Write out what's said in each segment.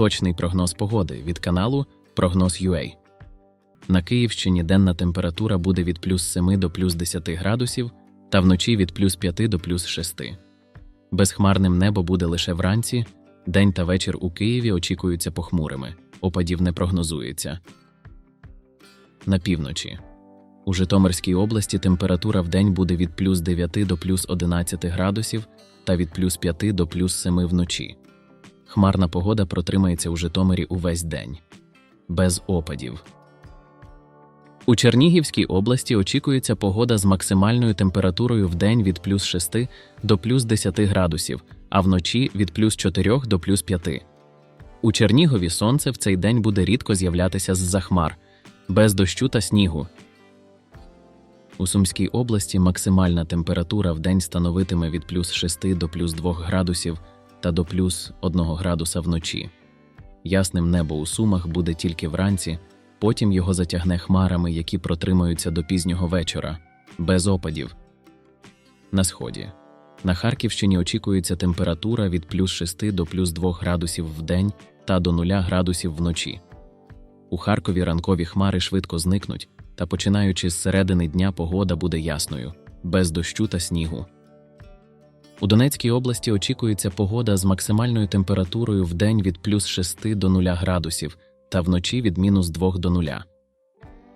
Точний прогноз погоди від каналу Прогноз UA. На Київщині денна температура буде від плюс 7 до плюс 10 градусів та вночі від плюс 5 до плюс 6. Безхмарним небо буде лише вранці, день та вечір у Києві очікуються похмурими, опадів не прогнозується. На півночі. У Житомирській області температура в день буде від плюс 9 до плюс 11 градусів та від плюс 5 до плюс 7 вночі. Хмарна погода протримається у Житомирі увесь день. Без опадів. У Чернігівській області очікується погода з максимальною температурою в день від плюс 6 до плюс 10 градусів, а вночі від плюс 4 до плюс 5. У Чернігові сонце в цей день буде рідко з'являтися з-за хмар, без дощу та снігу. У Сумській області максимальна температура в день становитиме від плюс 6 до плюс 2 градусів та до плюс 1 градуса вночі. Ясним небо у Сумах буде тільки вранці, потім його затягне хмарами, які протримаються до пізнього вечора, без опадів. На сході. На Харківщині очікується температура від плюс 6 до плюс 2 градусів в день та до 0 градусів вночі. У Харкові ранкові хмари швидко зникнуть, та починаючи з середини дня погода буде ясною, без дощу та снігу. У Донецькій області очікується погода з максимальною температурою в день від плюс 6 до 0 градусів та вночі від мінус 2 до 0.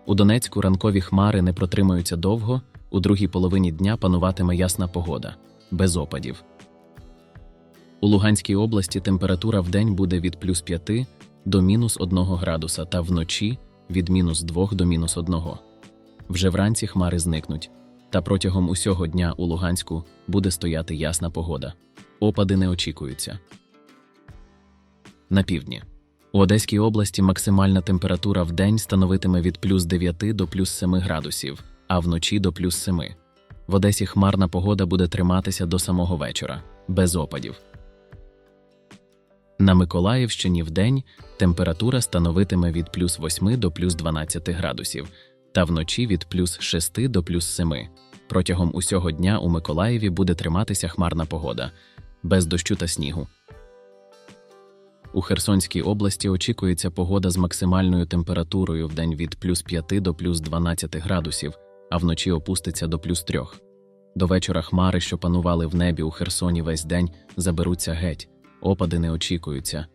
У Донецьку ранкові хмари не протримаються довго, у другій половині дня пануватиме ясна погода, без опадів. У Луганській області температура в день буде від плюс 5 до мінус 1 градуса та вночі від мінус 2 до мінус 1. Вже вранці хмари зникнуть, та протягом усього дня у Луганську буде стояти ясна погода. Опади не очікуються. На півдні. У Одеській області максимальна температура в день становитиме від плюс 9 до плюс 7 градусів, а вночі до плюс 7. В Одесі хмарна погода буде триматися до самого вечора, без опадів. На Миколаївщині вдень температура становитиме від плюс 8 до плюс 12 градусів, та вночі від плюс 6 до плюс 7. Протягом усього дня у Миколаєві буде триматися хмарна погода, без дощу та снігу. У Херсонській області очікується погода з максимальною температурою в день від плюс 5 до плюс 12 градусів, а вночі опуститься до плюс 3. До вечора хмари, що панували в небі у Херсоні весь день, заберуться геть, опади не очікуються.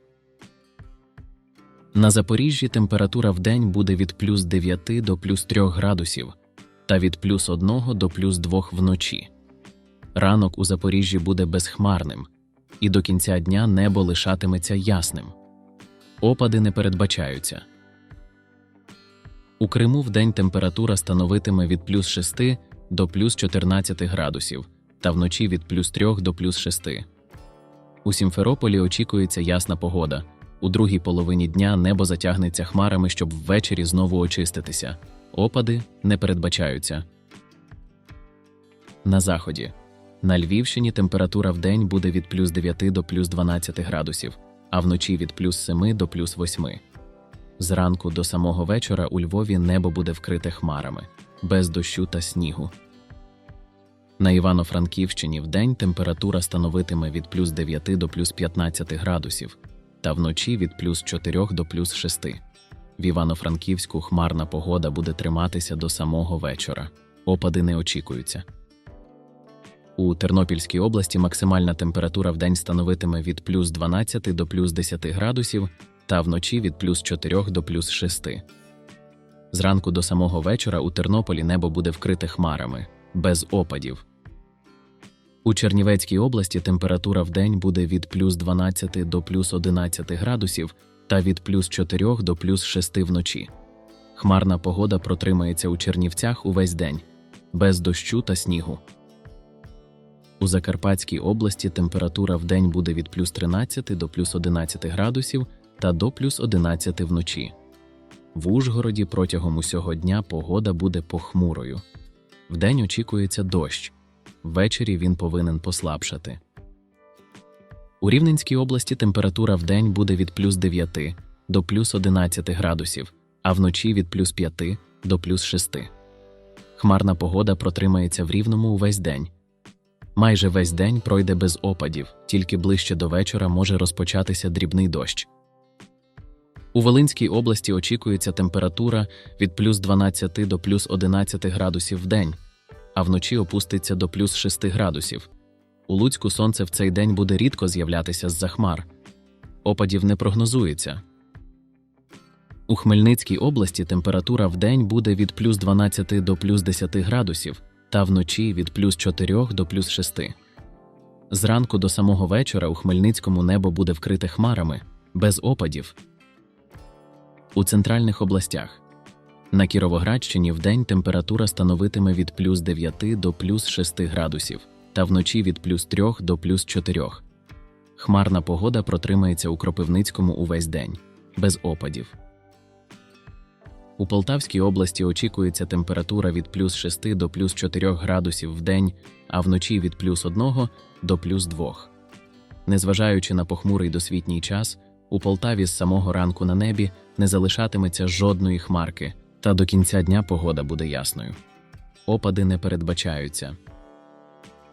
На Запоріжжі температура в день буде від плюс 9 до плюс 3 градусів та від плюс 1 до плюс 2 вночі. Ранок у Запоріжжі буде безхмарним, і до кінця дня небо лишатиметься ясним. Опади не передбачаються. У Криму вдень температура становитиме від плюс 6 до плюс 14 градусів та вночі від плюс 3 до плюс 6. У Сімферополі очікується ясна погода. У другій половині дня небо затягнеться хмарами, щоб ввечері знову очиститися. Опади не передбачаються. На заході. На Львівщині температура в день буде від плюс 9 до плюс 12 градусів, а вночі від плюс 7 до плюс 8. Зранку до самого вечора у Львові небо буде вкрите хмарами, без дощу та снігу. На Івано-Франківщині вдень температура становитиме від плюс 9 до плюс 15 градусів, та вночі від плюс 4 до плюс 6. В Івано-Франківську хмарна погода буде триматися до самого вечора. Опади не очікуються. У Тернопільській області максимальна температура в день становитиме від плюс 12 до плюс 10 градусів та вночі від плюс 4 до плюс 6. Зранку до самого вечора у Тернополі небо буде вкрите хмарами, без опадів. У Чернівецькій області температура в день буде від плюс 12 до плюс 11 градусів та від плюс 4 до плюс 6 вночі. Хмарна погода протримається у Чернівцях увесь день, без дощу та снігу. У Закарпатській області температура в день буде від плюс 13 до плюс 11 градусів та до плюс 11 вночі. В Ужгороді протягом усього дня погода буде похмурою. Вдень очікується дощ, ввечері він повинен послабшати. У Рівненській області температура в день буде від плюс 9 до плюс 11 градусів, а вночі від плюс 5 до плюс 6. Хмарна погода протримається в рівному увесь день. Майже весь день пройде без опадів, тільки ближче до вечора може розпочатися дрібний дощ. У Волинській області очікується температура від плюс 12 до плюс 11 градусів в день, а вночі опуститься до плюс 6 градусів. У Луцьку сонце в цей день буде рідко з'являтися з-за хмар. Опадів не прогнозується. У Хмельницькій області температура в день буде від плюс 12 до плюс 10 градусів, та вночі від плюс 4 до плюс 6. Зранку до самого вечора у Хмельницькому небо буде вкрите хмарами, без опадів. У центральних областях на Кіровоградщині вдень температура становитиме від плюс 9 до плюс 6 градусів, та вночі від плюс 3 до плюс 4. Хмарна погода протримається у Кропивницькому увесь день, без опадів. У Полтавській області очікується температура від плюс 6 до плюс 4 градусів в день, а вночі від плюс 1 до плюс 2. Незважаючи на похмурий досвітній час, у Полтаві з самого ранку на небі не залишатиметься жодної хмарки, та до кінця дня погода буде ясною. Опади не передбачаються.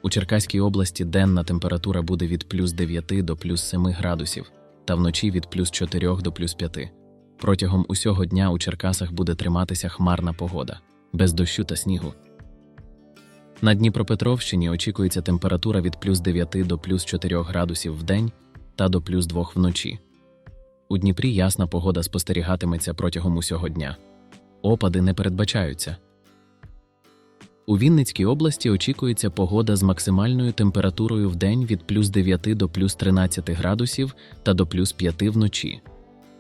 У Черкаській області денна температура буде від плюс 9 до плюс 7 градусів, та вночі від плюс 4 до плюс 5. Протягом усього дня у Черкасах буде триматися хмарна погода, без дощу та снігу. На Дніпропетровщині очікується температура від плюс 9 до плюс 4 градусів в день та до плюс 2 вночі. У Дніпрі ясна погода спостерігатиметься протягом усього дня. Опади не передбачаються. У Вінницькій області очікується погода з максимальною температурою в день від плюс 9 до плюс 13 градусів та до плюс 5 вночі.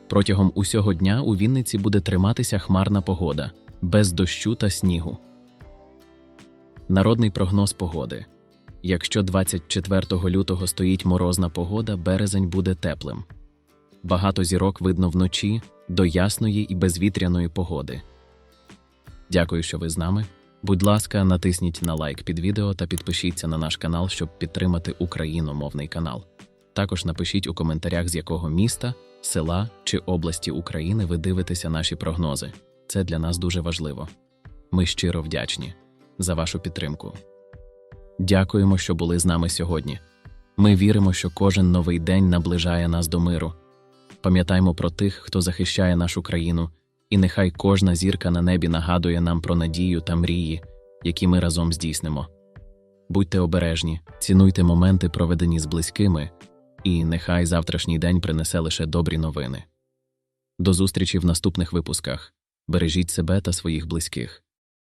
Протягом усього дня у Вінниці буде триматися хмарна погода, без дощу та снігу. Народний прогноз погоди. Якщо 24 лютого стоїть морозна погода, березень буде теплим. Багато зірок видно вночі до ясної і безвітряної погоди. Дякую, що ви з нами. Будь ласка, натисніть на лайк під відео та підпишіться на наш канал, щоб підтримати україномовний канал. Також напишіть у коментарях, з якого міста, села чи області України ви дивитеся наші прогнози. Це для нас дуже важливо. Ми щиро вдячні за вашу підтримку. Дякуємо, що були з нами сьогодні. Ми віримо, що кожен новий день наближає нас до миру. Пам'ятаймо про тих, хто захищає нашу країну, і нехай кожна зірка на небі нагадує нам про надію та мрії, які ми разом здійснимо. Будьте обережні, цінуйте моменти, проведені з близькими, і нехай завтрашній день принесе лише добрі новини. До зустрічі в наступних випусках. Бережіть себе та своїх близьких.